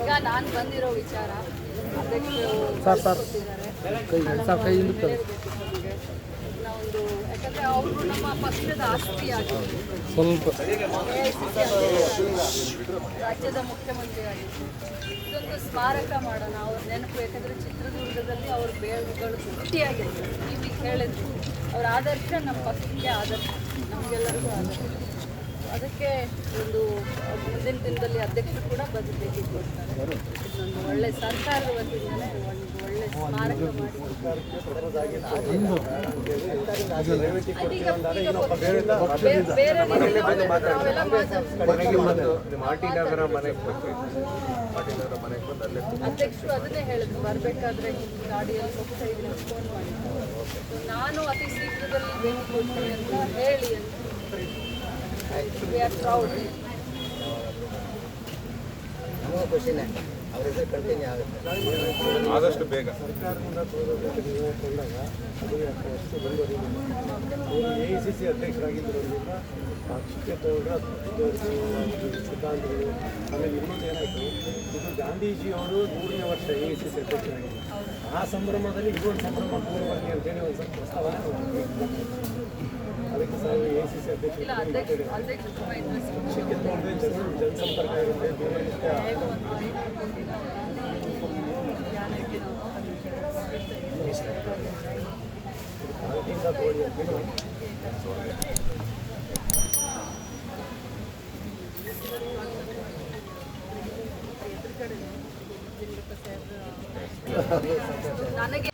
ಈಗ ನಾನು ಬಂದಿರೋ ವಿಚಾರ ಸರ್ ಸರ್. ಕೈ ಸರ್ ಕೈ ಅವರು ನಮ್ಮ ಪಕ್ಷದ ಸ್ವಲ್ಪ ರಾಜ್ಯದ ಮುಖ್ಯಮಂತ್ರಿ ಇದೊಂದು ಸ್ಮಾರಕ ಮಾಡೋಣ ಅವ್ರ ನೆನಪು. ಯಾಕಂದ್ರೆ ಚಿತ್ರದುರ್ಗದಲ್ಲಿ ಅವ್ರ ಬೇರುಗಳು ಸೃಷ್ಟಿಯಾಗಿರ್ತಾರೆ ನೀವು ಹೇಳಿದ್ರು ಅವ್ರ ಆದರ್ಶ ನಮ್ಮ ಪಕ್ಷಕ್ಕೆ ಆದರ್ಶ. ನಮಗೆಲ್ಲರಿಗೂ ಆದರ್ಶ. ಅದಕ್ಕೆ ಒಂದು ಮುಂದಿನ ದಿನದಲ್ಲಿ ಅಧ್ಯಕ್ಷರು ಕೂಡ ಬಂದು ಒಂದು ಕೊಡ್ತಾರೆ ಇದೊಂದು ಒಳ್ಳೆ ಸರ್ಕಾರದ ವತಿಯಿಂದಲೇ ಒಂದು ಮಾತಾಡ್ತೀವಿ. ಮನೆಗೆ ಬರ್ತೀವಿ. ಆರ್ ಟಿ ಮನೆಗೆ ಬಂದು ಅಲ್ಲೇ ಅಧ್ಯಕ್ಷರು ಅದನ್ನೇ ಹೇಳಿದ್ರು ಬರಬೇಕಾದ್ರೆ ಗಾಡಿಯಲ್ಲಿ ಫೋನ್ ನಾನು ಅತಿ ಶೀಘ್ರದಲ್ಲಿ ಭೇಟಿ ಕೊಡ್ತೀನಿ ಅಂತ ಹೇಳಿ. ಅಂತ ವಿ ಆರ್ ಪ್ರೌಡ್ ಖುಷಿನೇ ಆದಷ್ಟು ಬೇಗ. ಎ ಸಿ ಸಿ ಅಧ್ಯಕ್ಷರಾಗಿದ್ದರಿಂದ ಪಕ್ಷಕ್ಕೆ ತಗೊಂಡ್ರೆ ಸಿದ್ಧಾಂತಗಳು. ಆಮೇಲೆ ಇನ್ನೊಂದು ಏನಾಯಿತು, ಇದು ಗಾಂಧೀಜಿಯವರು ನೂರನೇ ವರ್ಷ ಎ ಸಿ ಸಿ ಅಧ್ಯಕ್ಷರಾಗಿದ್ದರು. ಆ ಸಂಭ್ರಮದಲ್ಲಿ ಇದೊಂದು ಸಂಭ್ರಮ ಬರಲಿ ಅಂತೇಳಿ ಒಂದು ಸ್ವಲ್ಪ ಪ್ರಸ್ತಾವನೆ ಇಲ್ಲ ಅಧ್ಯಕ್ಷರು ಅಧ್ಯಕ್ಷ ಅಧ್ಯಕ್ಷರು ತುಂಬ ಇಂಟ್ರೆಸ್ಟ್ ಪಕ್ಷಕ್ಕೆ ತಗೊಂಡ್ರೆ ಜನ ಜನಸಂಪರ್ಕ ಇರುತ್ತೆ ದಿನನಿತ್ಯ ಹೇಗೆ ಒಂದು ಮಾಹಿತಿ ಕೊಟ್ಟಿದ್ದಾರೆ ಜ್ಞಾನಕ್ಕೆ ನಾವು ಪಾರ್ಟಿಯಿಂದ ತಗೊಳ್ಳಿ ಅಂತೇಳಿ ನನಗೆ